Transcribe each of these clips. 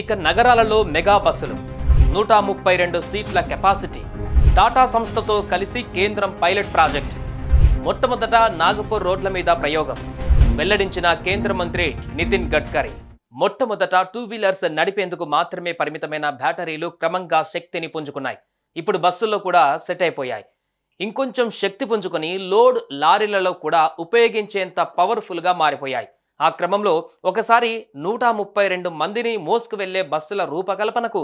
ఇక నగరాలలో మెగా బస్సులు నూట ముప్పై రెండు సీట్ల కెపాసిటీ టాటా సంస్థతో కలిసి కేంద్రం పైలట్ ప్రాజెక్ట్. మొట్టమొదట నాగపూర్ రోడ్ల మీద ప్రయోగం వెల్లడించిన కేంద్ర మంత్రి నితిన్ గడ్కరీ. మొట్టమొదట టూ వీలర్స్ నడిపేందుకు మాత్రమే పరిమితమైన బ్యాటరీలు క్రమంగా శక్తిని పుంజుకున్నాయి. ఇప్పుడు బస్సుల్లో కూడా సెట్ అయిపోయాయి. ఇంకొంచెం శక్తి పుంజుకొని లోడ్ లారీలలో కూడా ఉపయోగించేంత పవర్ఫుల్గా మారిపోయాయి. ఆ క్రమంలో ఒకసారి నూట ముప్పై రెండు మందిని మోసుకు వెళ్ళే బస్సుల రూపకల్పనకు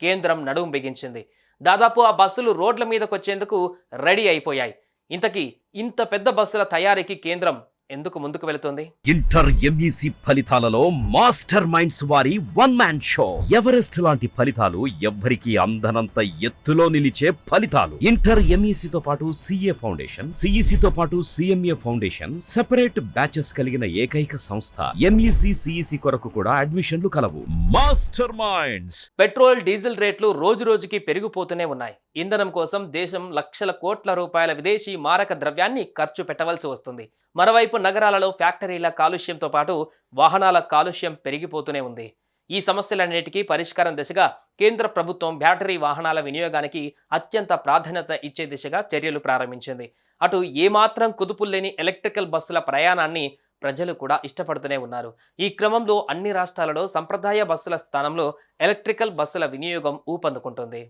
కేంద్రం నడుం బిగించింది. దాదాపు ఆ బస్సులు రోడ్ల మీదకొచ్చేందుకు రెడీ అయిపోయాయి. ఇంతకీ ఇంత పెద్ద బస్సుల తయారీకి కేంద్రం ఎందుకు ముందుకు వెళుతుంది? ఇంటర్ ఎంఈసి ఫలితాలలో మాస్టర్ మైండ్స్ వారి వన్ మ్యాన్ షో. ఎవరెస్ట్ లాంటి ఫలితాలు ఎవ్వరికీ అందనంత ఎత్తులో నిలిచే ఫలితాలు. ఇంటర్ ఎంఈసి తో పాటు సిఏ ఫౌండేషన్ సిఈసి తో పాటు సిఎంఏ ఫౌండేషన్ సెపరేట్ బ్యాచెస్ కలిగిన ఏకైక సంస్థ. ఎంఈసి సిఈసి కొరకు కూడా అడ్మిషన్లు కలవు. మాస్టర్ మైండ్స్ పెట్రోల్ డీజిల్ రేట్లు రోజు రోజుకి పెరిగిపోతూనే ఉన్నాయి. ఇంధనం కోసం దేశం లక్షల కోట్ల రూపాయల విదేశీ మారక ద్రవ్యాన్ని ఖర్చు పెట్టవలసి వస్తుంది. మరోవైపు నగరాలలో ఫ్యాక్టరీల కాలుష్యంతో పాటు వాహనాల కాలుష్యం పెరిగిపోతూనే ఉంది. ఈ సమస్యలన్నిటికీ పరిష్కారం దిశగా కేంద్ర ప్రభుత్వం బ్యాటరీ వాహనాల వినియోగానికి అత్యంత ప్రాధాన్యత ఇచ్చే దిశగా చర్యలు ప్రారంభించింది. అటు ఏమాత్రం కుదుపులు లేని ఎలక్ట్రికల్ బస్సుల ప్రయాణాన్ని ప్రజలు కూడా ఇష్టపడుతూనే ఉన్నారు. ఈ క్రమంలో అన్ని రాష్ట్రాలలో సంప్రదాయ బస్సుల స్థానంలో ఎలక్ట్రికల్ బస్సుల వినియోగం ఊపందుకుంటుంది.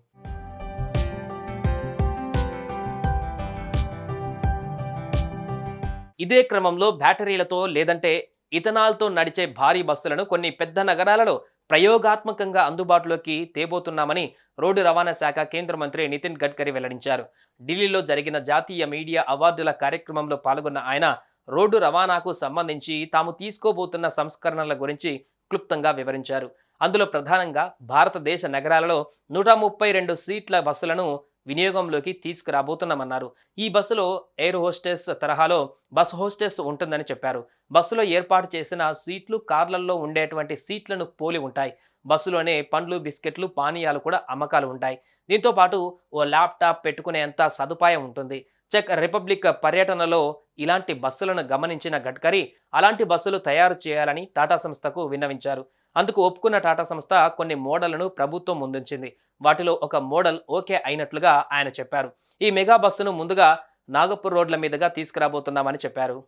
ఇదే క్రమంలో బ్యాటరీలతో లేదంటే ఇథనాల్తో నడిచే భారీ బస్సులను కొన్ని పెద్ద నగరాలలో ప్రయోగాత్మకంగా అందుబాటులోకి తేబోతున్నామని రోడ్డు రవాణా శాఖ కేంద్ర మంత్రి నితిన్ గడ్కరీ వెల్లడించారు. ఢిల్లీలో జరిగిన జాతీయ మీడియా అవార్డుల కార్యక్రమంలో పాల్గొన్న ఆయన రోడ్డు రవాణాకు సంబంధించి తాము తీసుకోబోతున్న సంస్కరణల గురించి క్లుప్తంగా వివరించారు. అందులో ప్రధానంగా భారతదేశ నగరాలలో నూట ముప్పై రెండు సీట్ల బస్సులను వినియోగంలోకి తీసుకురాబోతున్నామన్నారు. ఈ బస్సులో ఎయిర్ హోస్టెస్ తరహాలో బస్ హోస్టెస్ ఉంటుందని చెప్పారు. బస్సులో ఏర్పాటు చేసిన సీట్లు కార్లలో ఉండేటువంటి సీట్లను పోలి ఉంటాయి. బస్సులోనే పండ్లు బిస్కెట్లు పానీయాలు కూడా అమ్మకాలు ఉంటాయి. దీంతో పాటు ఓ ల్యాప్టాప్ పెట్టుకునేంత సదుపాయం ఉంటుంది. చెక్ రిపబ్లిక్ పర్యటనలో ఇలాంటి బస్సులను గమనించిన గడ్కరీ అలాంటి బస్సులు తయారు చేయాలని టాటా సంస్థకు విన్నవించారు. అందుకు ఒప్పుకున్న టాటా సంస్థ కొన్ని మోడళ్ళను ప్రభుత్వం ముందుంచింది. వాటిలో ఒక మోడల్ ఓకే అయినట్లుగా ఆయన చెప్పారు. ఈ మెగా బస్సును ముందుగా నాగపూర్ రోడ్ల మీదుగా తీసుకురాబోతున్నామని చెప్పారు.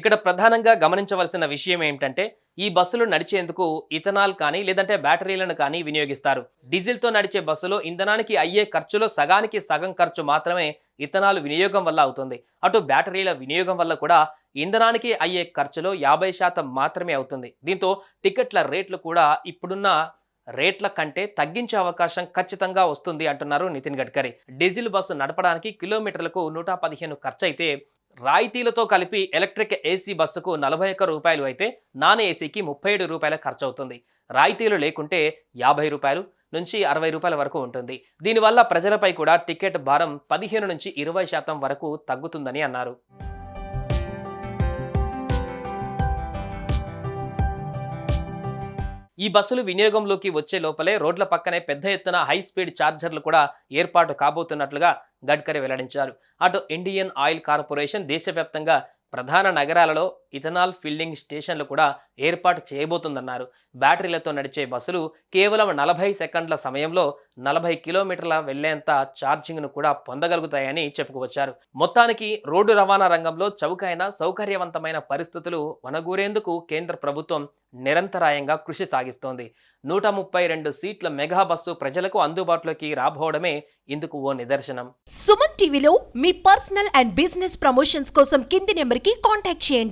ఇక్కడ ప్రధానంగా గమనించవలసిన విషయం ఏమిటంటే ఈ బస్సులు నడిచేందుకు ఇథనాల్ కానీ లేదంటే బ్యాటరీలను కానీ వినియోగిస్తారు. డీజిల్తో నడిచే బస్సులో ఇంధనానికి అయ్యే ఖర్చులో సగానికి సగం ఖర్చు మాత్రమే ఇథనాల్ వినియోగం వల్ల అవుతుంది. అటు బ్యాటరీల వినియోగం వల్ల కూడా ఇంధనానికి అయ్యే ఖర్చులో యాభై శాతం మాత్రమే అవుతుంది. దీంతో టికెట్ల రేట్లు కూడా ఇప్పుడున్న రేట్ల కంటే తగ్గించే అవకాశం ఖచ్చితంగా వస్తుంది అంటున్నారు నితిన్ గడ్కరీ. డీజిల్ బస్సు నడపడానికి కిలోమీటర్లకు నూట పదిహేను ఖర్చు అయితే రాయితీలతో కలిపి ఎలక్ట్రిక్ ఏసీ బస్సుకు నలభై ఒక్క రూపాయలు అయితే నాన్ ఏసీకి ముప్పై ఏడు రూపాయల ఖర్చు అవుతుంది రాయితీలు లేకుంటే యాభై రూపాయలు నుంచి అరవై రూపాయల వరకు ఉంటుంది. దీనివల్ల ప్రజలపై కూడా టికెట్ భారం పదిహేను నుంచి ఇరవై శాతం వరకు తగ్గుతుందని అన్నారు. ఈ బస్సులు వినియోగంలోకి వచ్చే లోపలే రోడ్ల పక్కనే పెద్ద ఎత్తున హై స్పీడ్ ఛార్జర్లు కూడా ఏర్పాటు కాబోతున్నట్లుగా గడ్కరీ వెల్లడించారు. అటు ఇండియన్ ఆయిల్ కార్పొరేషన్ దేశవ్యాప్తంగా ప్రధాన నగరాలలో ఇథనాల్ ఫిల్లింగ్ స్టేషన్లు కూడా ఏర్పాటు చేయబోతుందన్నారు. బ్యాటరీలతో నడిచే బస్సులు కేవలం నలభై సెకండ్ల సమయంలో నలభై కిలోమీటర్ల వెళ్ళేంత ఛార్జింగ్ను కూడా పొందగలుగుతాయని చెప్పుకువచ్చారు. మొత్తానికి రోడ్డు రవాణా రంగంలో చౌకైన సౌకర్యవంతమైన పరిస్థితులు వనగూరేందుకు కేంద్ర ప్రభుత్వం నిరంతరాయంగా కృషి సాగిస్తోంది. నూట ముప్పై రెండు సీట్ల మెగా బస్సు ప్రజలకు అందుబాటులోకి రాబోవడమే ఇందుకు ఓ నిదర్శనం. సుమన్ టీవీలో మీ పర్సనల్ అండ్ బిజినెస్ ప్రమోషన్స్ కోసం కింది నెంబర్కి కాంటాక్ట్ చేయండి.